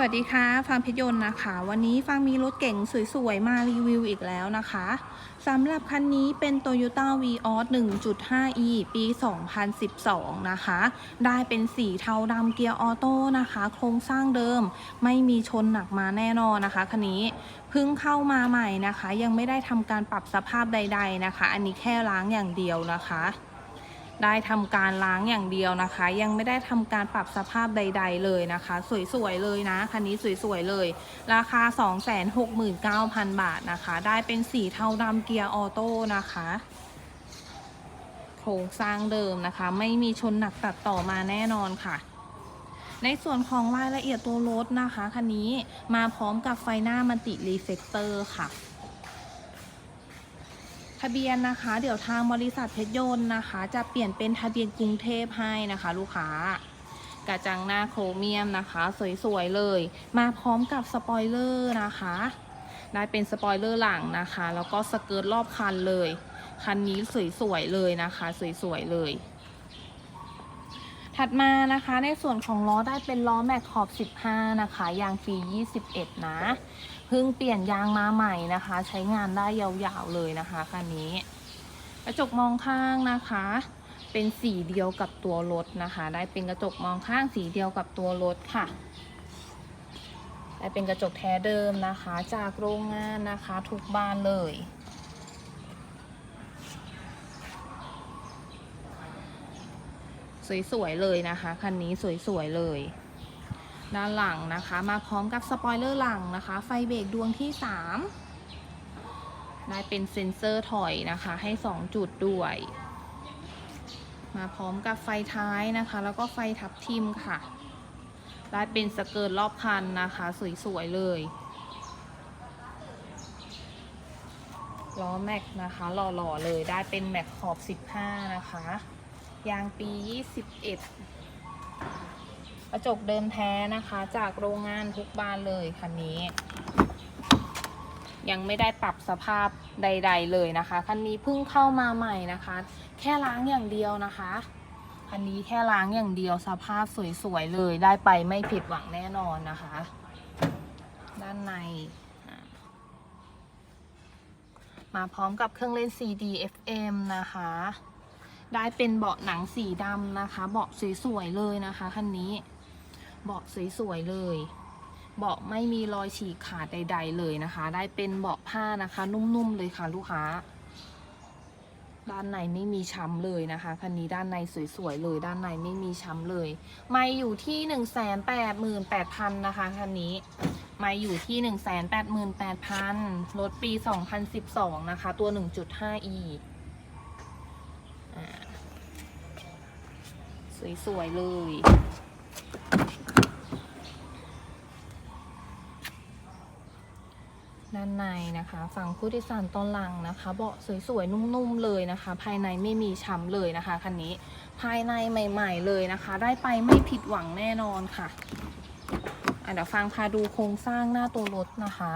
สวัสดีค่ะฟาร์มเพชรยนต์นะคะ วันนี้ฟางมีรถเก่งสวยๆ มารีวิวอีกแล้วนะคะสำหรับคันนี้เป็น Toyota Vios 1.5e ปี 2012 นะคะ ได้เป็นสีเทาดำเกียร์ออโต้นะคะ โครงสร้างเดิมไม่มีชนหนักมาแน่นอนนะคะคันนี้เพิ่งเข้ามาใหม่นะคะ ยังไม่ได้ทำการปรับสภาพใด ๆนะคะ อันนี้แค่ล้างอย่างเดียวนะคะ ได้ทำการล้างอย่างเดียวนะคะ ยังไม่ได้ทำการปรับสภาพใด ๆ เลยนะคะ สวยๆเลยนะคันนี้สวยๆเลย ราคา 269,000 บาทนะคะ ได้เป็นสีเทาดำเกียร์ออโต้นะคะโครงสร้างเดิมนะคะ ไม่มีชนหนักตัดต่อมาแน่นอนค่ะในส่วนของรายละเอียดตัวรถนะคะ คันนี้มาพร้อมกับไฟหน้ามันติรีเฟกเตอร์ค่ะ ทะเบียนนะคะ เดี๋ยวทางบริษัทเพชรยนต์นะคะ จะเปลี่ยนเป็นทะเบียนกรุงเทพให้นะคะ ลูกค้ากระจังหน้าโครเมียมนะคะ สวยๆเลย มาพร้อมกับสปอยเลอร์นะคะ ได้เป็นสปอยเลอร์หลังนะคะ แล้วก็สเกิร์ตรอบคันเลย คันนี้สวยๆเลยนะคะ สวยๆเลย ถัดมานะคะในส่วนของล้อได้เป็นล้อแม็กขอบ 15 นะคะ ยางฟรี 21 นะ เพิ่งเปลี่ยนยางมาใหม่นะคะ ใช้งานได้ยาวๆเลยนะคะคันนี้กระจกมองข้างนะคะ เป็นสีเดียวกับตัวรถนะคะ ได้เป็นกระจกมองข้างสีเดียวกับตัวรถค่ะได้เป็นกระจกแท้เดิมนะคะ จากโรงงานนะคะ ทุกบ้านเลย สวยๆเลยนะคะ คันนี้สวยๆเลย ด้านหลังนะคะ มาพร้อมกับสปอยเลอร์หลังนะคะ ไฟเบรกดวงที่ 3 ได้เป็นเซ็นเซอร์ถอยนะคะ ให้ 2 จุดด้วย มาพร้อมกับไฟท้ายนะคะ แล้วก็ไฟทับทิมค่ะ ได้เป็นสเกิร์ตรอบคันนะคะ สวยๆเลยล้อแม็กนะคะหล่อๆเลยได้เป็นแม็กขอบ 15 นะคะ ยางปี 21 กระจกเดิมแท้นะคะ จากโรงงานทุกบ้านเลยคันนี้ ยังไม่ได้ปรับสภาพใด ๆ เลยนะคะ คันนี้เพิ่งเข้ามาใหม่นะคะ แค่ล้างอย่างเดียวนะคะ คันนี้แค่ล้างอย่างเดียวสภาพสวย ๆ เลย ได้ไปไม่ผิดหวังแน่นอนนะคะ ด้านในมาพร้อมกับเครื่องเล่น CD FM นะคะ ได้เป็นเบาะหนังสีดำนะคะ เบาะสวยๆเลยนะคะคันนี้ เบาะสวยๆเลย เบาะไม่มีรอยฉีกขาดใด ๆ เลยนะคะ ได้เป็นเบาะผ้านะคะ นุ่มๆเลยค่ะลูกค้า ด้านในไม่มีช้ำเลยนะคะคันนี้ด้านในสวยๆเลย ด้านในไม่มีช้ำเลย ไม่อยู่ที่หนึ่งแสนแปดหมื่นแปดพันนะคะคันนี้ไม่อยู่ที่หนึ่งแสนแปดหมื่นแปดพันรถปีสองพันสิบสองนะคะ ตัวหนึ่งจุดห้า e สวยๆเลย ด้านในนะคะ ฝั่งผู้โดยสารตอนหลังนะคะ เบาะสวยๆ นุ่มๆ เลยนะคะ ภายในไม่มีช้ำเลยนะคะคันนี้ ภายในใหม่ ๆ เลยนะคะ ได้ไปไม่ผิดหวังแน่นอนค่ะอะเดี๋ยวฟังพาดูโครงสร้างหน้าตัวรถนะคะ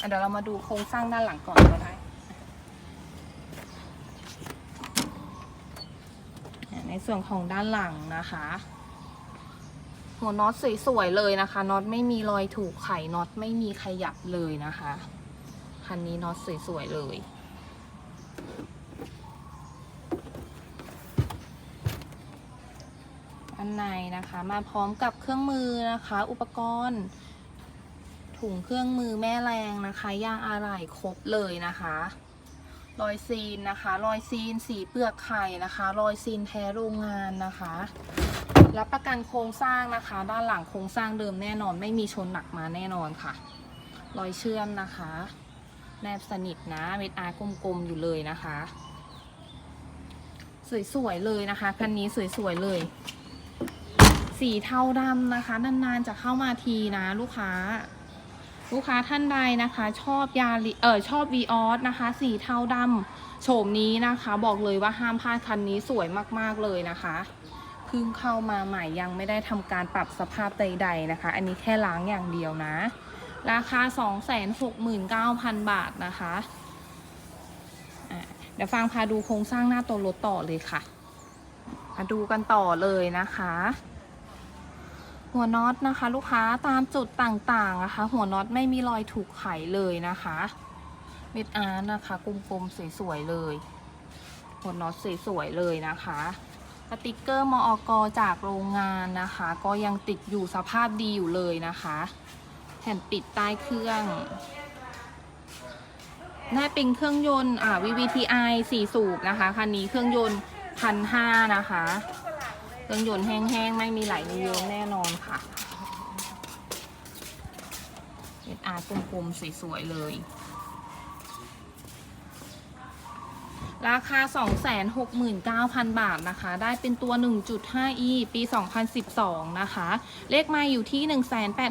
อะเดี๋ยวเรามาดูโครงสร้างด้านหลังก่อนก็ได้ ในส่วนของด้านหลังนะคะหัวน็อตสวยๆเลยนะคะน็อตไม่มีรอยถูกไขน็อตไม่มีขยับเลยนะคะคันนี้น็อตสวยๆเลย อันในนะคะมาพร้อมกับเครื่องมือนะคะ อุปกรณ์ ถุงเครื่องมือแม่แรงนะคะยางอะไหล่ครบเลยนะคะ รอยซีนนะคะรอยซีนสีเปลือกไข่นะคะรอยซีนแท้โรงงานนะคะรับประกันโครงสร้างนะคะ ด้านหลังโครงสร้างเดิมแน่นอน ไม่มีชนหนักมาแน่นอนค่ะ รอยเชื่อมนะคะ แนบสนิทนะเม็ดอาร์กลมๆอยู่เลยนะคะ สวยๆเลยนะคะคันนี้สวยๆเลย สีเทาดำนะคะนานๆจะเข้ามาทีนะลูกค้า ลูกค้าท่านใดนะคะชอบยาลิเออชอบวีออสนะคะ สีเทาดำโฉมนี้นะคะ บอกเลยว่าห้ามพลาดคันนี้สวยมากๆเลยนะคะเพิ่งเข้ามาใหม่ยังไม่ได้ทำการปรับสภาพใด ๆนะคะ อันนี้แค่ล้างอย่างเดียวนะ ราคา 269,000 บาทนะคะะเดี๋ยวฟังพาดูโครงสร้างหน้าตัวรถต่อเลยค่ะ มาดูกันต่อเลยนะคะ หัวน็อตนะคะ ลูกค้าตามจุดต่างๆนะคะ หัวน็อตไม่มีรอยถูกไขเลยนะคะเม็ดอาร์นะคะกลมๆสวยๆเลย หัวน็อตสวยๆเลยนะคะสติกเกอร์มอกจากโรงงานนะคะ ก็ยังติดอยู่สภาพดีอยู่เลยนะคะ แผ่นปิดใต้เครื่องน่าเป็นเครื่องยนต์อ่า VVTi 4 สูบนะคะคันนี้เครื่องยนต์พันห้านะคะ เครื่องยนต์แห้งๆ ไม่มีไหลมีเยิ้มแน่นอนค่ะเออาร์กลมๆ สวยๆ เลย ราคา 269,000 บาทนะคะ ได้เป็นตัว 1.5e ปี 2012 นะคะ เลขมาอยู่ที่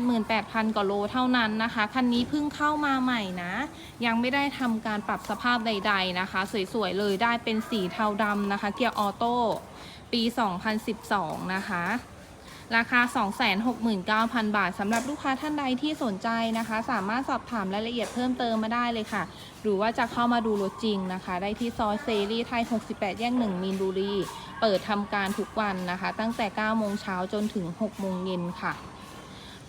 188,000กว่าโลเท่านั้นนะคะ คันนี้เพิ่งเข้ามาใหม่นะ ยังไม่ได้ทำการปรับสภาพใด ๆ นะคะ สวยๆ เลยได้เป็นสีเทาดำนะคะ เกียร์ออโต้ ปี 2012 นะคะ ราคา 269,000 บาทสำหรับลูกค้าท่านใดที่สนใจนะคะ สามารถสอบถามรายละเอียดเพิ่มเติมมาได้เลยค่ะ หรือว่าจะเข้ามาดูรถจริงนะคะ ได้ที่ซอยเซรีไทย 68 แยก 1 มีนบุรี เปิดทำการทุกวันนะคะ ตั้งแต่ 9 โมงเช้าจนถึง 6 โมงเย็นค่ะ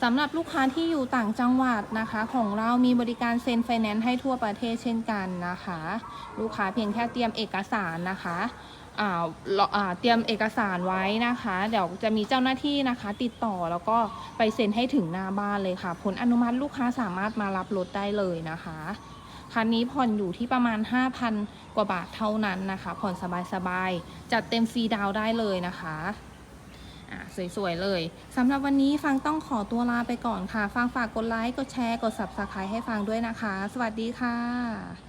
สำหรับลูกค้าที่อยู่ต่างจังหวัดนะคะ ของเรามีบริการเซ็นไฟแนนซ์ให้ทั่วประเทศเช่นกันนะคะ ลูกค้าเพียงแค่เตรียมเอกสารนะคะ เตรียมเอกสารไว้นะคะ เดี๋ยวจะมีเจ้าหน้าที่นะคะ ติดต่อแล้วก็ไปเซ็นให้ถึงหน้าบ้านเลยค่ะ ผลอนุมัติลูกค้าสามารถมารับรถได้เลยนะคะคันนี้ผ่อนอยู่ที่ประมาณ 5,000 กว่าบาทเท่านั้นนะคะ ผ่อนสบายๆ จัดเต็มฟรีดาวได้เลยนะคะอะสวยๆ เลย สำหรับวันนี้ฟังต้องขอตัวลาไปก่อนค่ะ ฟังฝากกดไลค์ กดแชร์ กด subscribe ให้ฟังด้วยนะคะ สวัสดีค่ะ